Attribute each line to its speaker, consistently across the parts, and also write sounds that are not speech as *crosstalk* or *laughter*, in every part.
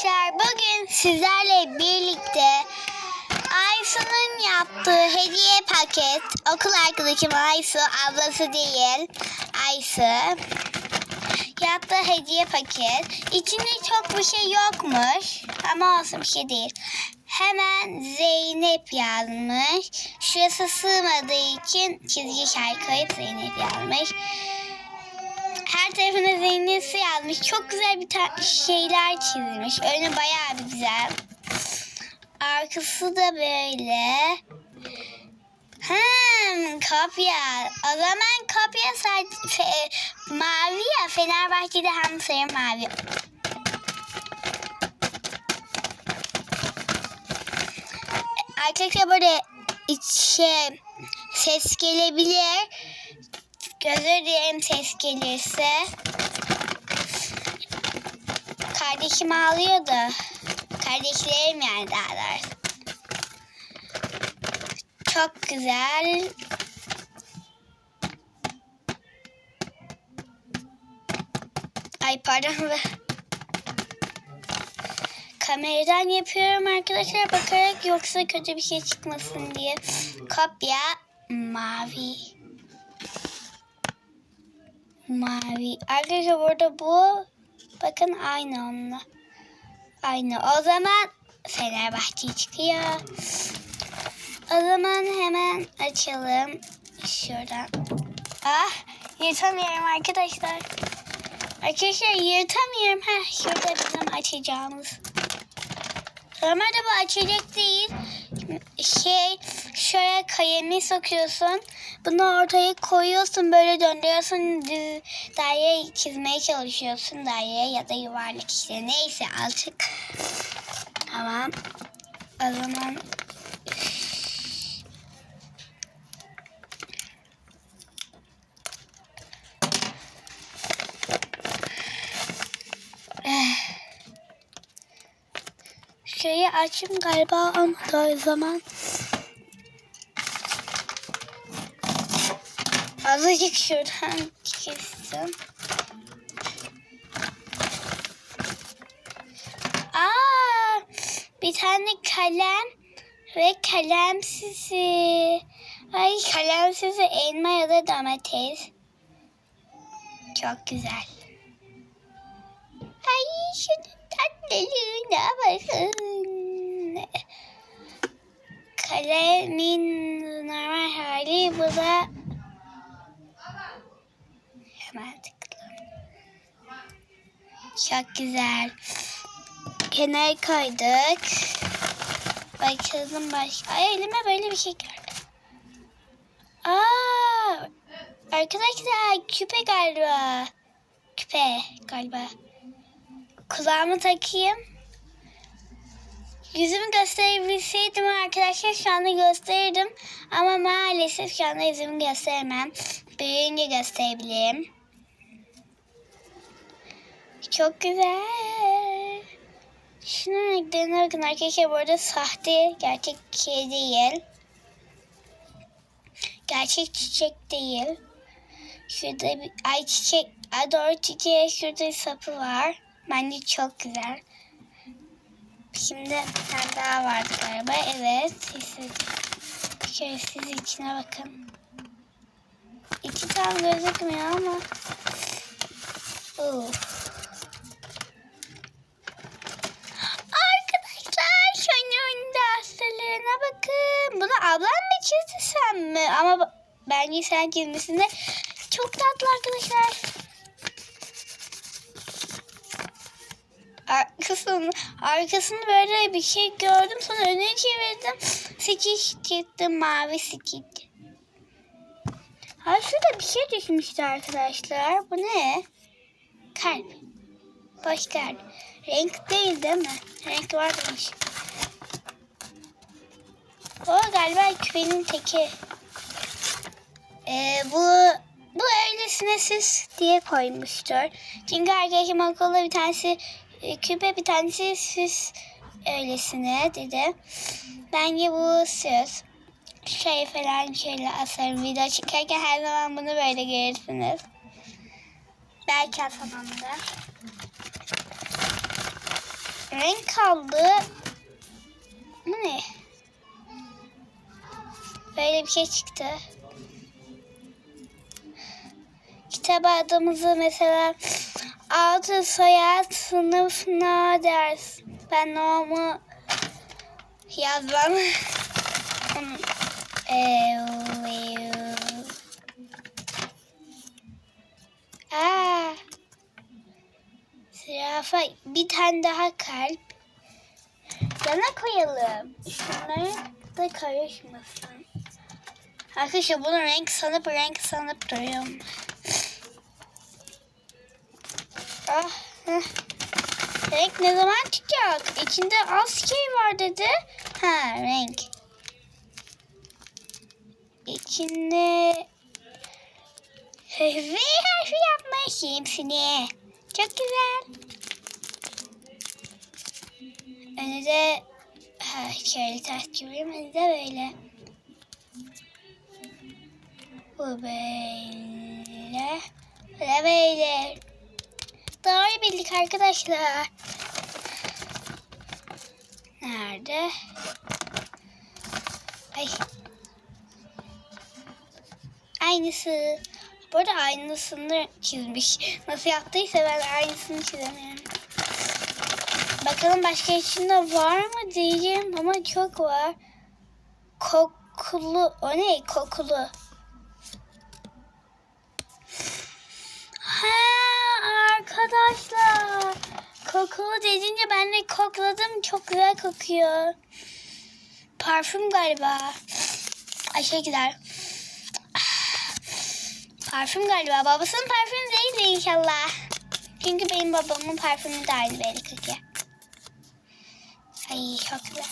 Speaker 1: arkadaşlar. Bugün sizlerle birlikte Aysu'nun yaptığı hediye paket okul arkadaşım Aysu ablası değil Aysu yaptığı hediye paket. İçinde çok bir şey yokmuş ama olsun bir şey değil. Hemen Zeynep yazmış. Şurası sığmadığı için çizgi şarkı koyup Zeynep yazmış her tarafına Zeynep'i yazmış. Çok güzel bir şeyler çizmiş. Önü bayağı bir güzel. Arkası da böyle. Hmm, kopya. O zaman kopya fe- mavi ya. Fenerbahçe'de hem sarı mavi. Arkadaşlar böyle şey ses gelebilir. Özür dilerim ses gelirse. Kardeşim ağlıyordu. Kardeşlerim yani daha doğrusu. Çok güzel. Ay pardon. *laughs* Kameradan yapıyorum arkadaşlar bakarak yoksa kötü bir şey çıkmasın diye. Kopya mavi. Mavi. Arkadaşlar burada bu. Bakın aynı onunla. Aynı. O zaman Fenerbahçe çıkıyor. O zaman hemen açalım. Şuradan. Ah yırtamıyorum arkadaşlar. Arkadaşlar yırtamıyorum. Heh, şurada bizim açacağımız. Normalde bu açacak değil. Şey şöyle kalemi sokuyorsun. Bunu ortaya koyuyorsun böyle döndürüyorsun. Düz daire çizmeye çalışıyorsun. Daire ya da yuvarlak işte. Neyse artık. Tamam. O zaman *sighs* şeyi açayım galiba ama o zaman azıcık şuradan kestim. Aa, bir tane kalem ve kalem sizi. Ay kalem sizi elma ya da domates. Çok güzel. Ay şunun tatlılığına bakın. Kalemin normal hali bu da hemen. Çok güzel. Kenara koyduk. Bakalım başka. Ay elime böyle bir şey geldi. Aa, arkadaşlar küpe galiba. Küpe galiba. Kulağımı takayım. Yüzümü gösterebilseydim arkadaşlar şu anda gösterirdim. Ama maalesef şu anda yüzümü gösteremem. Büyüyünce gösterebilirim. Çok güzel. Şunun renklerine bakın arkadaşlar bu arada sahte gerçek şey değil. Gerçek çiçek değil. Şurada bir ay çiçek, ay doğru çiçeğe şurada bir sapı var. Bence çok güzel. Şimdi bir tane daha vardı galiba. Evet. Siz, şöyle siz içine bakın. İki tam gözükmüyor ama. Uf. Arkadaşlar şunun da hastalığına bakın. Bunu ablam mı çizdi sen mi? Ama bence sen çizmişsin. Çok tatlı arkadaşlar. Arkasını, arkasını böyle bir şey gördüm. Sonra önüne çevirdim. Sekiz çıktı. Mavi sekiz. Ha şurada bir şey düşmüştü arkadaşlar. Bu ne? Kalp. Boş kalp. Renk değil değil mi? Renk varmış. O galiba küpenin teki. Ee, bu bu öylesine süs diye koymuştur. Çünkü arkadaşım okulda bir tanesi e, küpe bir tanesi süs öylesine dedi. Bence bu süs. Şey falan şöyle asarım. Video çekerken her zaman bunu böyle görürsünüz. Belki asamam da. renk kaldı. Bu ne? Böyle bir şey çıktı. Kitap adımızı mesela adı soyad sınıf ne ders. Ben onu yazmam. *laughs* Evet. Aa. Zürafa bir tane daha kalp. Yana koyalım. Şunları da karışmasın. Arkadaşlar bunu renk sanıp renk sanıp duruyorum. Ah. heh. Renk ne zaman çıkacak? İçinde az şey var dedi. Ha renk. İçinde V harfi yapmış hepsini. Çok güzel. Önü de ha, şöyle ters çevireyim. Önü böyle. Bu böyle. Bu da böyle. Doğru bildik arkadaşlar. Nerede? Ay. Aynısı. Bu arada aynısını çizmiş. Nasıl yaptıysa ben aynısını çizemiyorum. Bakalım başka içinde var mı diyeceğim ama çok var. Kokulu. O ne? Kokulu. Ha arkadaşlar. Kokulu dedince ben de kokladım. Çok güzel kokuyor. Parfüm galiba. Ay şey güzel. Parfüm galiba. Babasının parfümü değildi inşallah. Çünkü benim babamın parfümü de aynı böyle kokuyor. Ay çok güzel.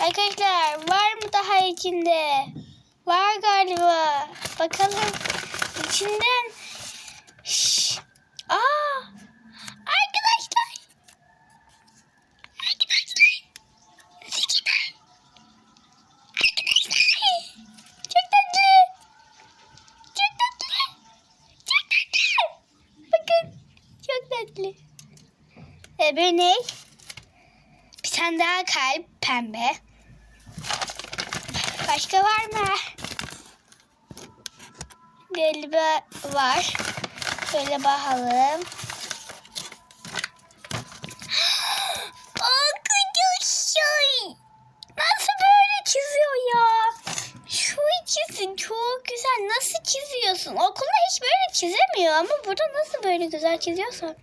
Speaker 1: Arkadaşlar var mı daha içinde? Var galiba. Bakalım. İçinden. Şş. Aa! Arkadaşlar. Arkadaşlar. Arkadaşlar. Arkadaşlar. Çok tatlı. Çok tatlı. Çok tatlı. Bakın. Çok tatlı. Öbür ne? Bir tane daha kalp pembe. Başka var mı? Galiba var. Şöyle bakalım. *gasps* Arkadaşlar. Nasıl böyle çiziyor ya? Şu çizim çok güzel. Nasıl çiziyorsun? Okulda hiç böyle çizemiyor ama burada nasıl böyle güzel çiziyorsun?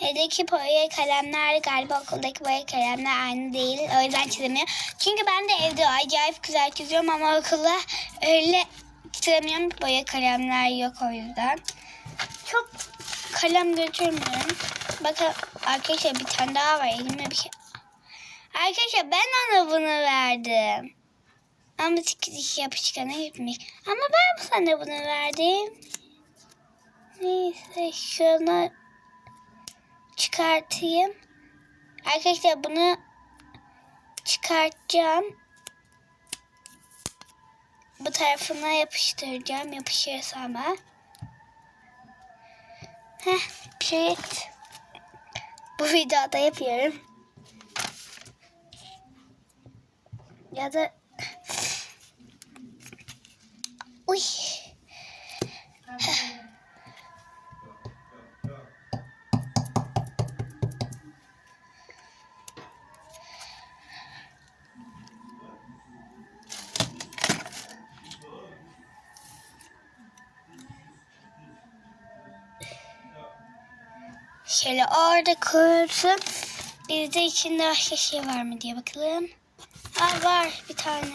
Speaker 1: Evdeki boya kalemler galiba okuldaki boya kalemler aynı değil. O yüzden çizemiyor. Çünkü ben de evde acayip güzel çiziyorum ama okulda öyle çizemiyorum. Boya kalemler yok o yüzden. Çok kalem götürmüyorum. Bakın arkadaşlar bir tane daha var. Elimde bir şey. Arkadaşlar ben ona bunu verdim. Ama dikiş yapışkanı gitmiş. Ama ben sana bunu verdim. Neyse şunu çıkartayım. Arkadaşlar bunu çıkartacağım. Bu tarafına yapıştıracağım. Yapışırsa ama. Heh, evet. Bu videoda yapıyorum. Ya da Uy. Şöyle orada kursun. Bir de içinde başka şey var mı diye bakalım. Aa, var bir tane.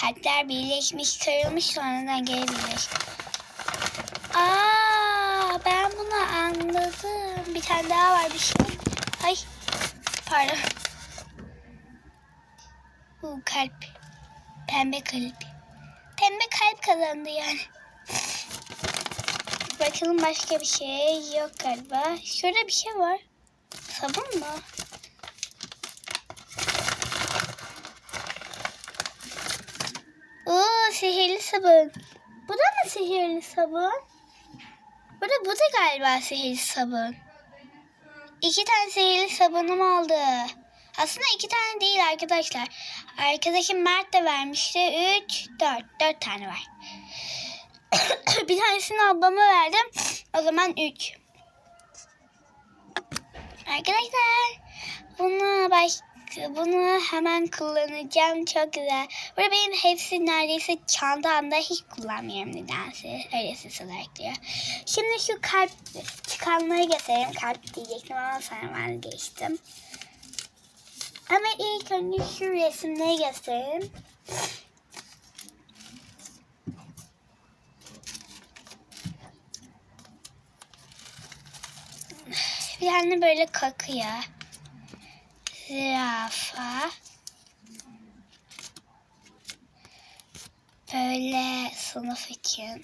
Speaker 1: Kalpler birleşmiş, kırılmış sonradan geri birleşmiş. Aa, ben bunu anladım. Bir tane daha var bir şey. Ay, pardon. Bu kalp. Pembe kalp. Pembe kalp kazandı yani. Bakalım başka bir şey yok galiba. Şurada bir şey var. Sabun mu? sabun. Bu da mı sihirli sabun? Bu da, bu da galiba sihirli sabun. İki tane sihirli sabunum oldu. Aslında iki tane değil arkadaşlar. Arkadaşım Mert de vermişti. Üç, dört. Dört tane var. *coughs* bir tanesini ablama verdim. O zaman üç. Arkadaşlar bunu baş, bunu hemen kullanacağım. Çok güzel. Burada benim hepsi neredeyse çantamda hiç kullanmıyorum nedense. Öyle ses olarak diyor. Şimdi şu kalp çıkanları göstereyim. Kalp diyecektim ama sonra vazgeçtim. Ama ilk önce şu resimleri göstereyim. Bir tane böyle kakıyor. Zürafa. Böyle sınıf için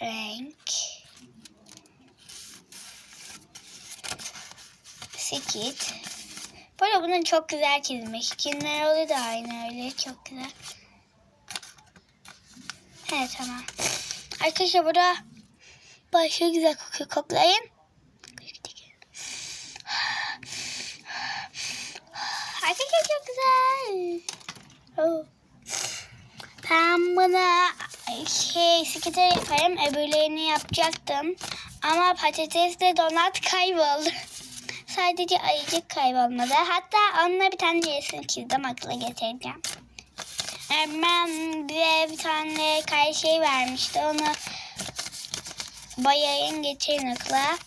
Speaker 1: renk. Sikit. Böyle bunu çok güzel çizmiş. Günler oluyor da aynı öyle. Çok güzel. Evet tamam. Arkadaşlar burada başka güzel kokuyor. Koklayın. Arkadaşlar çok güzel. Oh. Ben buna şey skitter yaparım. Öbürlerini yapacaktım. Ama patatesle donat kayboldu. *laughs* Sadece ayıcık kaybolmadı. Hatta onunla bir tane resim çizdim akla getireceğim. Ben bize bir tane kay şey vermişti. Onu boyayın getirin akla.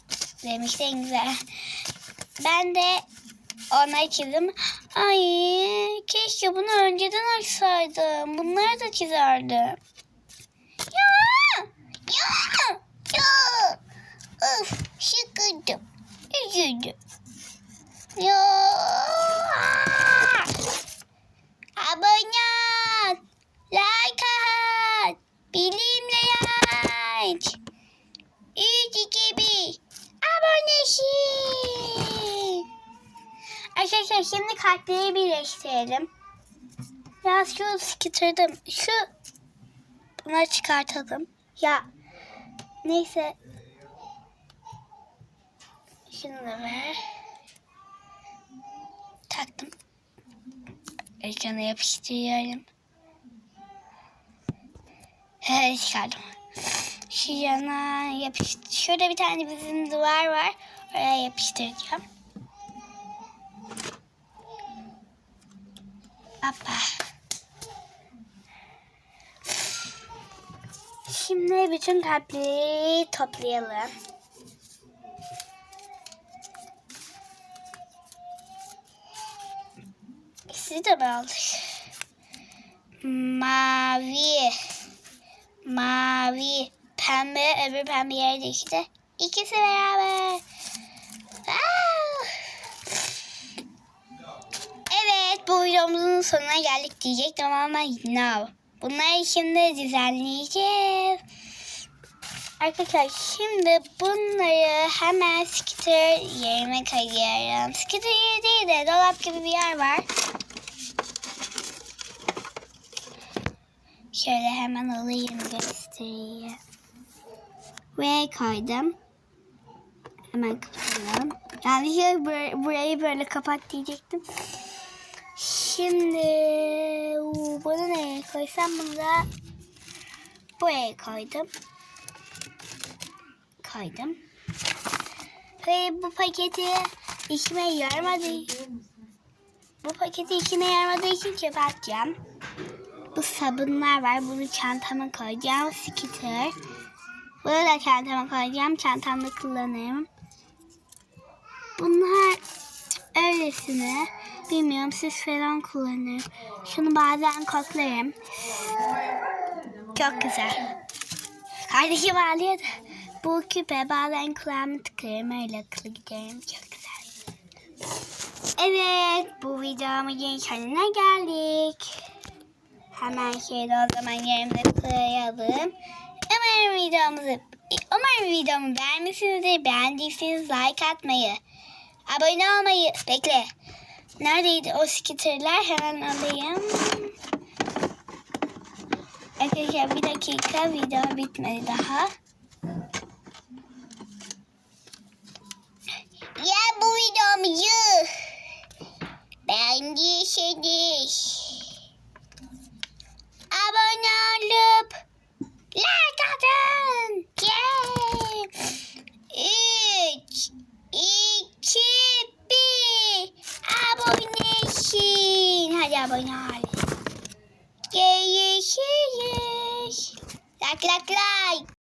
Speaker 1: Demişti en güzel. Ben de ona çizdim. Ay keşke bunu önceden açsaydım. Bunları da çizerdim. Ya! Ya! Ya! Of sıkıldım. Üzüldüm. Ya! Abone ol. Like at. Bilimle aç. Üç, iki, bir. Abonesin. Arkadaşlar şimdi kalpleri birleştirelim. Biraz şu skitter'dım. Şu bunları çıkartalım. Ya neyse. Şunu da ver. Taktım. Ekrana yapıştırıyorum. Evet çıkardım. Şu yana yapıştır. Şurada bir tane bizim duvar var. Oraya yapıştıracağım. Hoppa. Şimdi bütün kalpleri toplayalım. İkisini de mi aldık? Mavi. Mavi. Pembe. Öbür pembe yerde işte. İkisi beraber. Aa! Evet bu videomuzun sonuna geldik diyecektim ama no. Bunları şimdi düzenleyeceğiz. Arkadaşlar şimdi bunları hemen skitter yerime koyuyorum. Skitter yeri değil de dolap gibi bir yer var. Şöyle hemen alayım göstereyim. Ve koydum. Hemen kapatalım. Yani bur- burayı böyle kapat diyecektim. Şimdi bunu nereye koysam bunu da buraya koydum. Koydum. Ve bu paketi işime yaramadı. Bu paketi işime yaramadığı için çöpe atacağım. Bu sabunlar var. Bunu çantama koyacağım. Skitter. Bunu da çantama koyacağım. Çantamda kullanırım. Bunlar öylesine bilmiyorum siz falan kullanırım. Şunu bazen koklarım. Çok güzel. Kardeşim ağlıyordu. Bu küpe bazen kulağımı tıkarım öyle akıllı giderim. Çok güzel. Evet bu videomuzun sonuna geldik. Hemen şöyle o zaman yerimize koyalım. Umarım videomuzu umarım videomu beğenmişsinizdir. Beğendiyseniz like atmayı, abone olmayı bekle. Neredeydi o skitterler? Hemen alayım. Arkadaşlar bir dakika video bitmedi daha. Ya bu videomuzu beğendiyseniz abone olup like atın. Yeah. Üç, iki, bir. Abonesin. Hadi abone ol. Like like like.